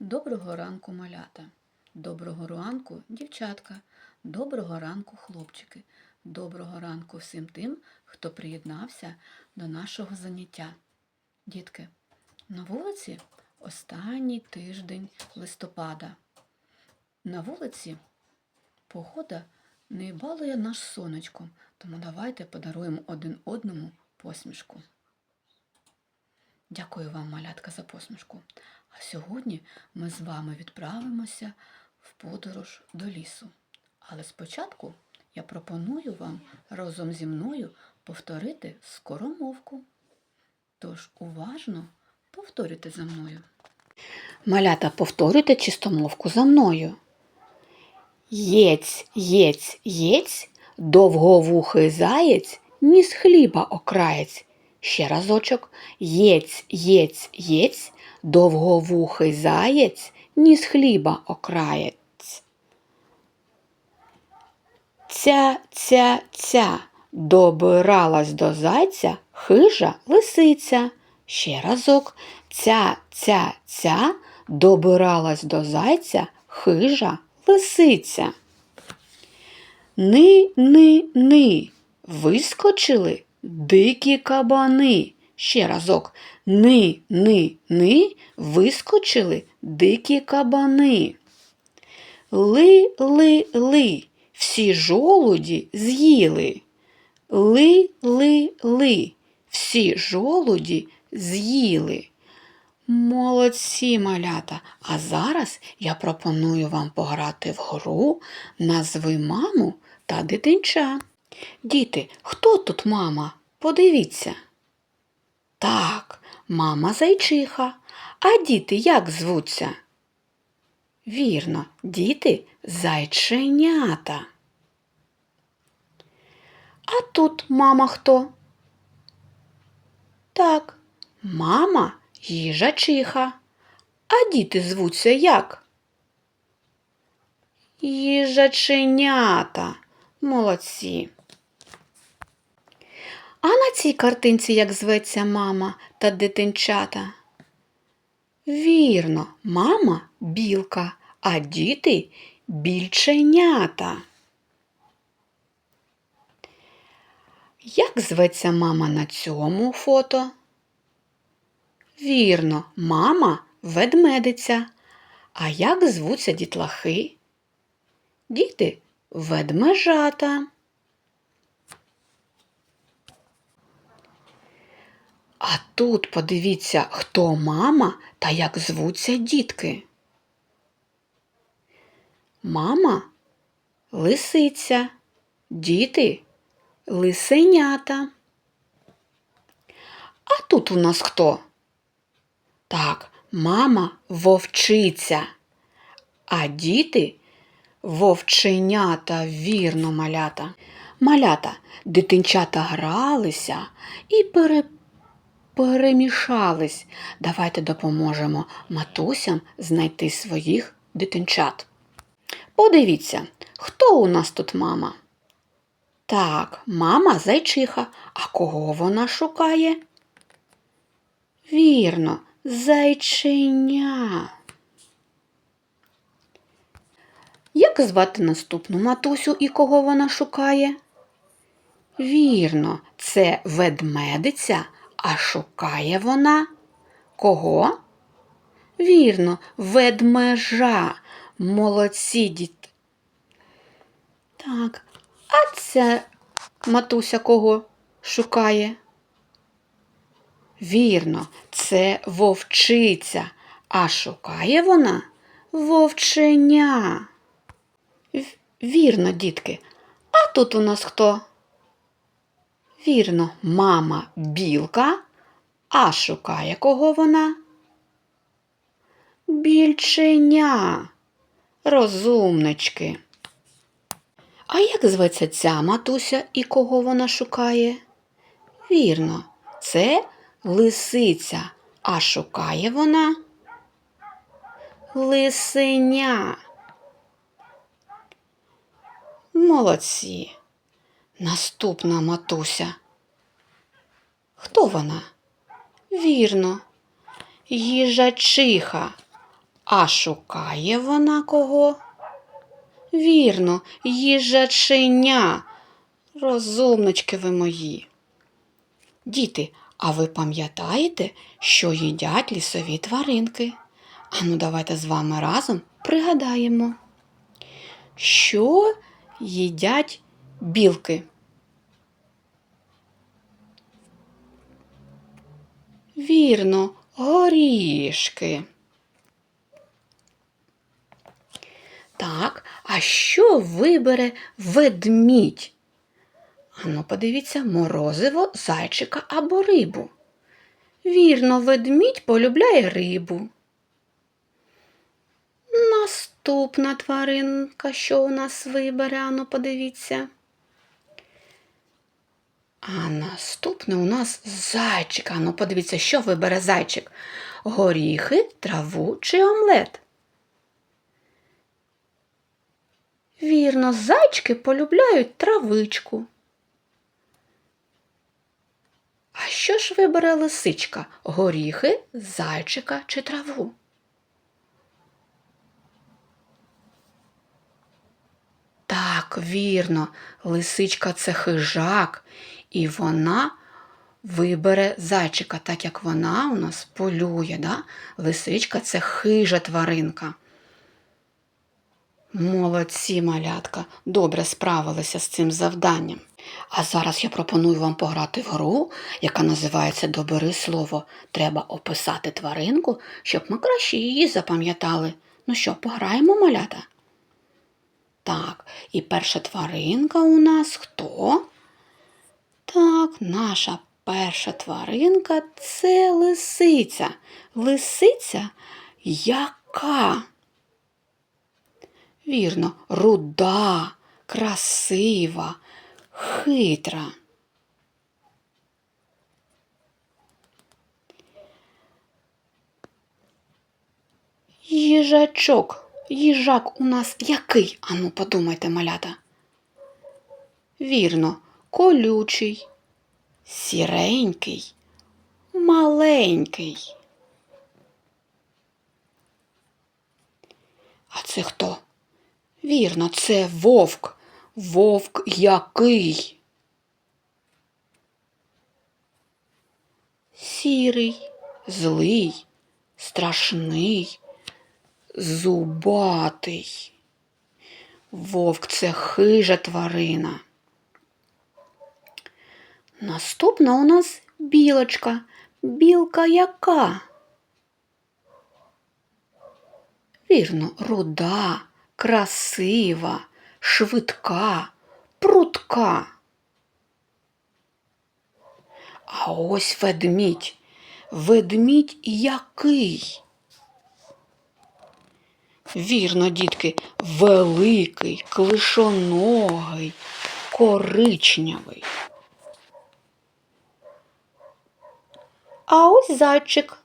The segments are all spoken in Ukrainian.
Доброго ранку, малята. Доброго ранку, дівчатка. Доброго ранку, хлопчики. Доброго ранку всім тим, хто приєднався до нашого заняття. Дітки, на вулиці останній тиждень листопада. На вулиці погода не балує наш сонечком, тому давайте подаруємо один одному посмішку. Дякую вам, малятка, за посмішку. А сьогодні ми з вами відправимося в подорож до лісу. Але спочатку я пропоную вам разом зі мною повторити скоромовку. Тож уважно повторюйте за мною. Малята, повторюйте чистомовку за мною. Єць, єць, єць, довговухий заєць, ніс хліба окраєць. Ще разочок. Єць, єць, єць, довговухий заєць, ніс хліба окраєць. Ця, ця, ця, добиралась до зайця хижа лисиця. Ще разок. Ця, ця, ця, добиралась до зайця хижа лисиця. Ни, ни, ни, вискочили дикі кабани. Ще разок. Ни, ни, ни, вискочили дикі кабани. Ли, ли, ли, всі жолуді з'їли. Ли, ли, ли, всі жолуді з'їли. Молодці, малята! А зараз я пропоную вам пограти в гру Назви маму та дитинча. Діти, хто тут мама? Подивіться. Так, мама зайчиха. А діти як звуться? Вірно, діти зайченята. А тут мама хто? Так, мама їжачиха. А діти звуться як? Їжаченята. Молодці. А на цій картинці як зветься мама та дитинчата? Вірно, мама білка, а діти більченята. Як зветься мама на цьому фото? Вірно, мама ведмедиця. А як звуться дітлахи? Діти ведмежата. А тут подивіться, хто мама та як звуться дітки. Мама лисиця, діти лисенята. А тут у нас хто? Так, мама вовчиця, а діти вовченята, вірно, малята. Малята, дитинчата гралися і пере... перемішались. Давайте допоможемо матусям знайти своїх дитинчат. Подивіться, хто у нас тут мама? Так, мама зайчиха. А кого вона шукає? Вірно, зайченя. Як звати наступну матусю і кого вона шукає? Вірно, це ведмедиця, а шукає вона кого? Вірно, ведмежа. Молодці діти. Так, а ця матуся кого шукає? Вірно, це вовчиця, а шукає вона вовченя. Вірно, дітки. А тут у нас хто? Вірно, мама білка, а шукає кого вона? Більченя. Розумнички. А як зветься ця матуся і кого вона шукає? Вірно, це лисиця, а шукає вона лисеня. Молодці. Наступна матуся. Хто вона? Вірно, їжачиха. А шукає вона кого? Вірно, їжаченя. Розумнички ви мої. Діти, а ви пам'ятаєте, що їдять лісові тваринки? Ану, давайте з вами разом пригадаємо, що їдять білки. Вірно, горішки. Так, а що вибере ведмідь? Ану, подивіться, морозиво, зайчика або рибу. Вірно, ведмідь полюбляє рибу. Наступна тваринка, що у нас вибере, ану, подивіться. А наступне у нас зайчик. Ану, подивіться, що вибере зайчик? Горіхи, траву чи омлет? Вірно, зайчики полюбляють травичку. А що ж вибере лисичка? Горіхи, зайчика чи траву? Так, вірно, лисичка це хижак, і вона вибере зайчика, так як вона у нас полює. Да? Лисичка це хижа тваринка. Молодці, малятка, добре справилися з цим завданням. А зараз я пропоную вам пограти в гру, яка називається Добери слово. Треба описати тваринку, щоб ми краще її запам'ятали. Ну що, пограємо, малята? Так, і перша тваринка у нас хто? Так, наша перша тваринка це лисиця. Лисиця яка? Вірно, руда, красива, хитра. Їжачок. Їжак у нас який? Ану, подумайте, малята. Вірно, колючий, сіренький, маленький. А це хто? Вірно, це вовк. Вовк який? Сірий, злий, страшний, зубатий. Вовк це хижа тварина. Наступна у нас білочка. Білка яка? Вірно, руда, красива, швидка, прутка. А ось ведмідь. Ведмідь який? Вірно, дітки, великий, клишоногий, коричневий. А ось зайчик.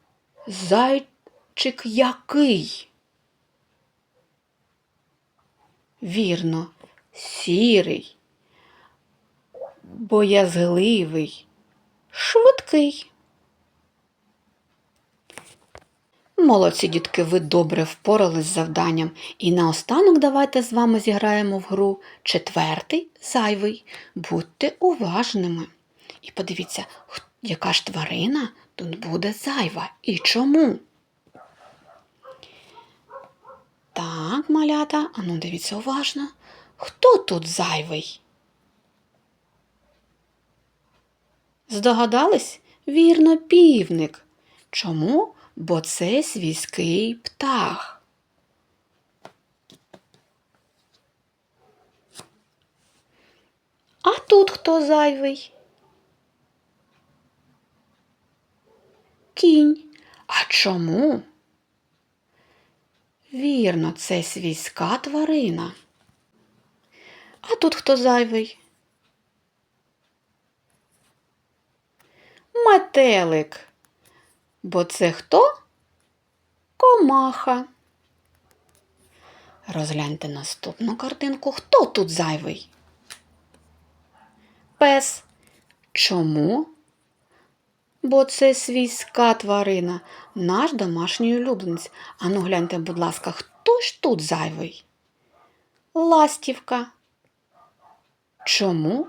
Зайчик який? Вірно, сірий, боязгливий, швидкий. Молодці, дітки, ви добре впорались з завданням. І наостанок давайте з вами зіграємо в гру четвертий зайвий. Будьте уважними. І подивіться, яка ж тварина тут буде зайва і чому. Так, малята, ану дивіться уважно. Хто тут зайвий? Здогадались? Вірно, півник. Чому? Бо це свійський птах. А тут хто зайвий? Кінь. А чому? Вірно, це свійська тварина. А тут хто зайвий? Метелик. Бо це хто? Комаха. Розгляньте наступну картинку. Хто тут зайвий? Пес. Чому? Бо це свійська тварина, наш домашній улюбленець. Ану гляньте, будь ласка, хто ж тут зайвий? Ластівка. Чому?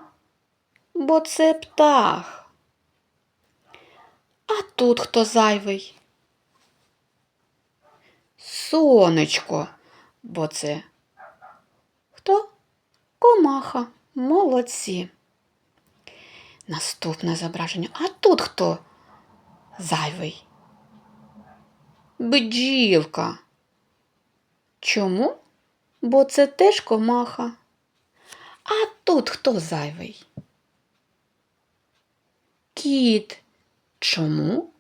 Бо це птах. А тут хто зайвий? Сонечко, бо це хто? Комаха. Молодці. Наступне зображення. А тут хто? Зайвий. Бджілка. Чому? Бо це теж комаха. А тут хто зайвий? Кіт. Чому?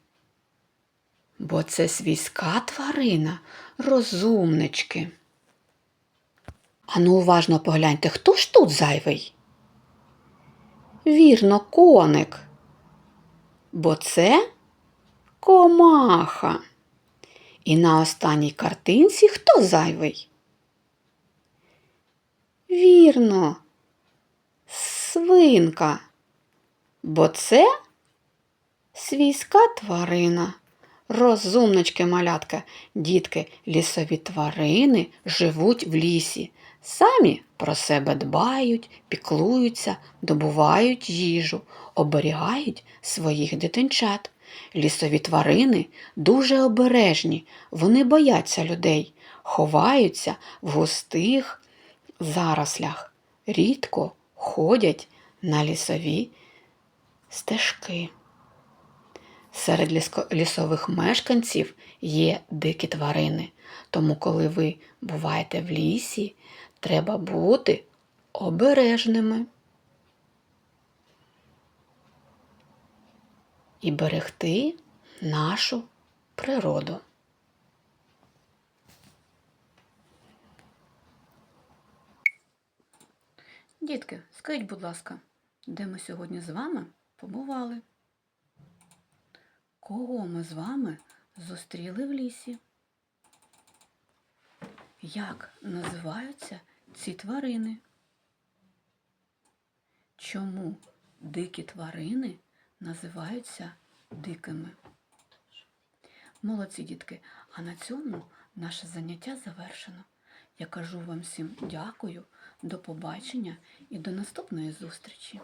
Бо це свійська тварина, розумнички. Ану, уважно погляньте, хто ж тут зайвий? Вірно, коник. Бо це комаха. І на останній картинці хто зайвий? Вірно, свинка. Бо це свійська тварина. Розумнички, малятка, дітки, лісові тварини живуть в лісі. Самі про себе дбають, піклуються, добувають їжу, оберігають своїх дитинчат. Лісові тварини дуже обережні, вони бояться людей, ховаються в густих зарослях, рідко ходять на лісові стежки. Серед лісових мешканців є дикі тварини, тому коли ви буваєте в лісі, треба бути обережними і берегти нашу природу. Дітки, скажіть, будь ласка, де ми сьогодні з вами побували? Кого ми з вами зустріли в лісі? Як називаються ці тварини? Чому дикі тварини називаються дикими? Молодці дітки, а на цьому наше заняття завершено. Я кажу вам всім дякую, до побачення і до наступної зустрічі.